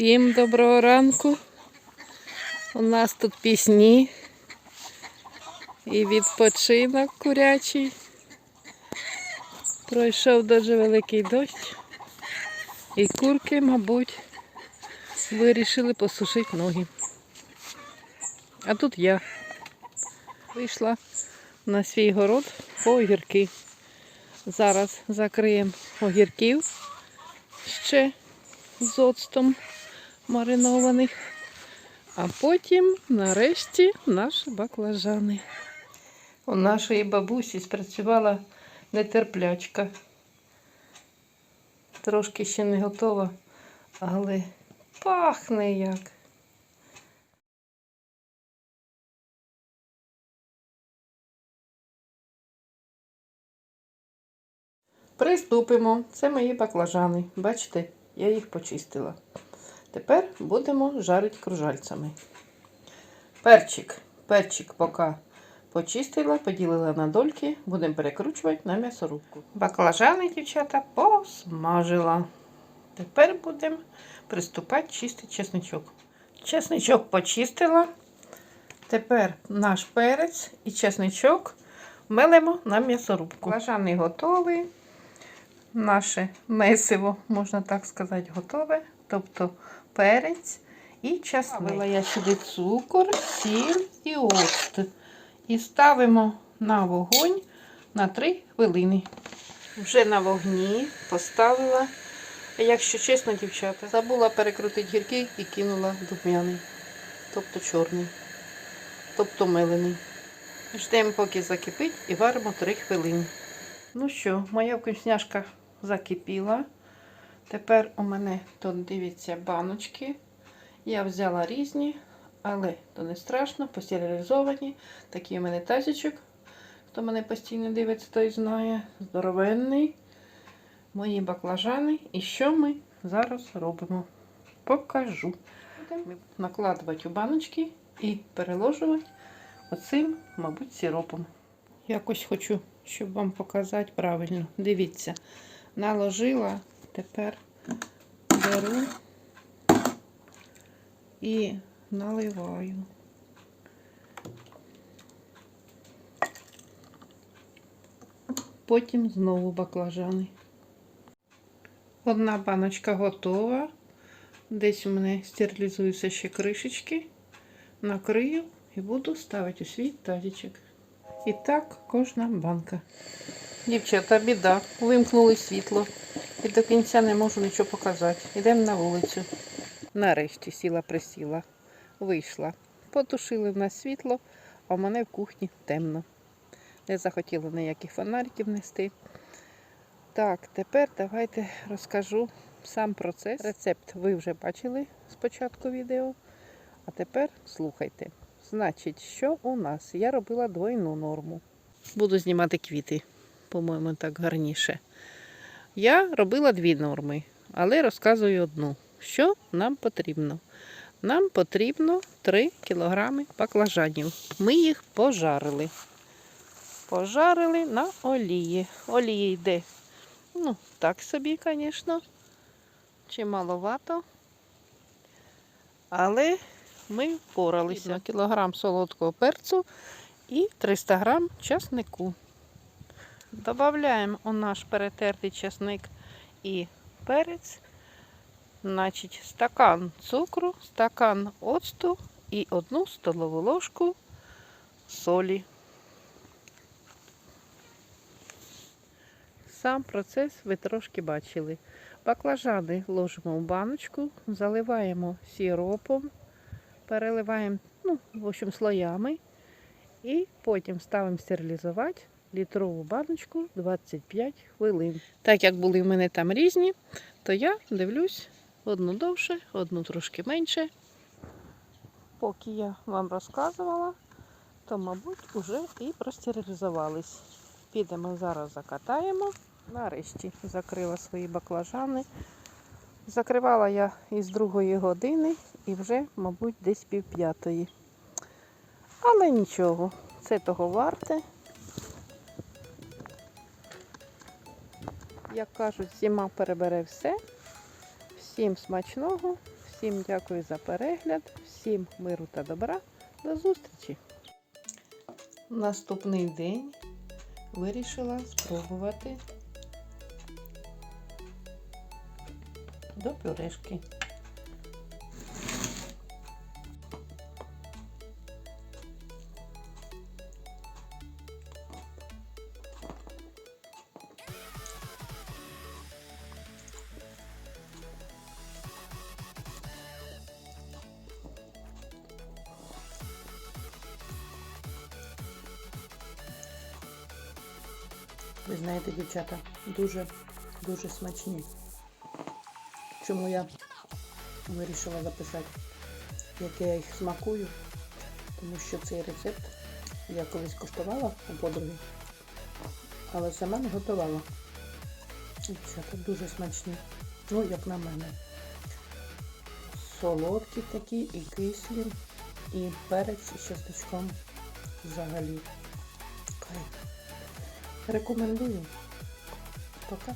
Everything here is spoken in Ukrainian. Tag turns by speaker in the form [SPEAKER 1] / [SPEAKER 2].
[SPEAKER 1] Всім доброго ранку. У нас тут пісні і відпочинок курячий. Пройшов дуже великий дощ. І курки, мабуть, вирішили посушити ноги. А тут я вийшла на свій город по огірки. Зараз закриємо огірків ще з оцтом маринованих. А потім, нарешті, наші баклажани. У нашої бабусі спрацювала нетерплячка. Трошки ще не готова, але пахне як. Приступимо. Це мої баклажани. Бачите, я їх почистила. Тепер будемо жарити кружальцями. Перчик. Перчик поки почистила, поділила на дольки, будемо перекручувати на м'ясорубку. Баклажани, дівчата, посмажила. Тепер будемо приступати чистити чесничок. Чесничок почистила. Тепер наш перець і чесничок мелимо на м'ясорубку. Баклажани готові. Наше месиво, можна так сказати, готове. Тобто перець і часник. Ставила я сюди цукор, сіль і оцт. І ставимо на вогонь на 3 хвилини. Вже на вогні поставила, якщо чесно, дівчата, забула перекрутити гіркий і кинула духмяний, тобто чорний, тобто мелений. Ждемо, поки закипить, і варимо 3 хвилини. Ну що, моя вкусняшка закипіла. Тепер у мене тут дивіться баночки. Я взяла різні, але то не страшно, постерилізовані. Такий у мене тазичок. Хто мене постійно дивиться, той знає. Здоровенний. Мої баклажани. І що ми зараз робимо? Покажу. Будемо накладувати у баночки і переложувати оцим, мабуть, сиропом. Якось хочу, щоб вам показати правильно. Дивіться, наложила, тепер беру і наливаю. Потім знову баклажани. Одна баночка готова. Десь у мене стерилізуються ще кришечки. Накрию і буду ставити у свій тазичок. І так кожна банка. Дівчата, біда. Вимкнули світло. І до кінця не можу нічого показати. Йдемо на вулицю. Нарешті сіла присіла. Вийшла. Потушили в нас світло, а в мене в кухні темно. Не захотіла ніяких фонариків нести. Так, тепер давайте розкажу сам процес. Рецепт ви вже бачили спочатку відео. А тепер слухайте. Значить, що у нас? Я робила двойну норму. Буду знімати квіти, по-моєму, так гарніше. Я робила дві норми, але розказую одну. Що нам потрібно? Нам потрібно 3 кілограми баклажанів. Ми їх пожарили. Пожарили на олії. Олії йде, ну, так собі, звісно, чималовато. Але ми впоралися. Кілограм солодкого перцю і 300 грам часнику. Додаємо у наш перетертий часник і перець, значить, стакан цукру, стакан оцту і одну столову ложку солі. Сам процес ви трошки бачили. Баклажани ложимо в баночку, заливаємо сиропом, переливаємо, ну, в общем, слоями. І потім ставимо стерилізувати літрову баночку 25 хвилин. Так як були в мене там різні, то я дивлюсь одну довше, одну трошки менше. Поки я вам розказувала, то, мабуть, вже і простерилізувались. Підемо зараз закатаємо. Нарешті закрила свої баклажани. Закривала я із другої години і вже, мабуть, десь пів п'ятої. Але нічого, це того варте. Як кажуть, зима перебере все. Всім смачного, Всім дякую за перегляд, всім миру та добра. До зустрічі! Наступний день вирішила спробувати до пюрешки. Ви знаєте, дівчата, дуже, дуже смачні. Чому я вирішила записати, як я їх смакую, тому що цей рецепт я колись коштувала у подруги, але сама не готувала. Дівчата дуже смачні. Ну, як на мене. Солодкі такі і кислі, і перець з часточком взагалі. Кайф. Рекомендую. Пока.